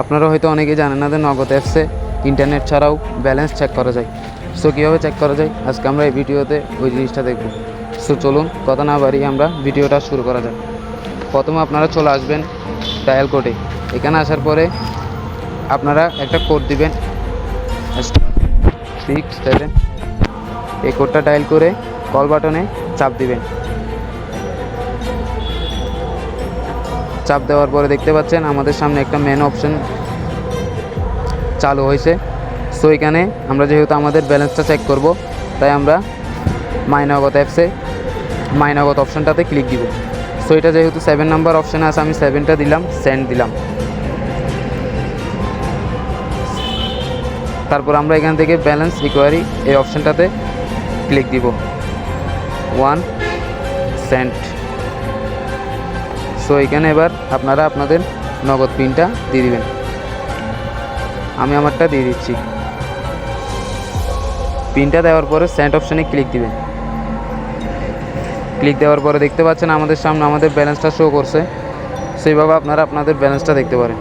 আপনারা হয়তো অনেকেই জানেন না যে নগদ অ্যাপসে ইন্টারনেট ছাড়াও ব্যালেন্স চেক করা যায়। সো কীভাবে চেক করা যায়? আজকে আমরা এই ভিডিওতে ওই জিনিসটা দেখব। সো চলুন কথা না বাড়িয়ে আমরা ভিডিওটা শুরু করা যাক। প্রথমে আপনারা চলে আসবেন ডায়াল কোডে এখানে আসার পরে আপনারা একটা কোড দিবেন। সিক্স সেভেন এই কোডটা ডায়াল করে কল বাটনে চাপ দিবেন। চাপ দেওয়ার পরে দেখতে পাচ্ছেন আমাদের সামনে একটা মেন অপশন চালু হয়েছে। সো এখানে আমরা যেহেতু আমাদের ব্যালেন্সটা চেক করব, তাই আমরা মাইনগত অ্যাপসে মাইনগত অপশনটাতে ক্লিক দিব। সো এটা যেহেতু সেভেন নাম্বার অপশানে আছে, আমি সেভেনটা দিলাম সেন্ড দিলাম। তারপর আমরা এখান থেকে ব্যালেন্স রিকোয়ারি এই অপশানটাতে ক্লিক দিব। ওয়ান সেন্ট সো এখানে এবার আপনারা আপনাদের নগদ পিনটা দিয়ে দেবেন। আমি আমারটা দিয়ে দিচ্ছি। পিনটা দেওয়ার পরে সেন্ট অপশানে ক্লিক দিবেন। ক্লিক দেওয়ার পরে দেখতে পাচ্ছেন আমাদের সামনে আমাদের ব্যালেন্সটা শো করছে। সেইভাবে আপনারা আপনাদের ব্যালেন্সটা দেখতে পারেন।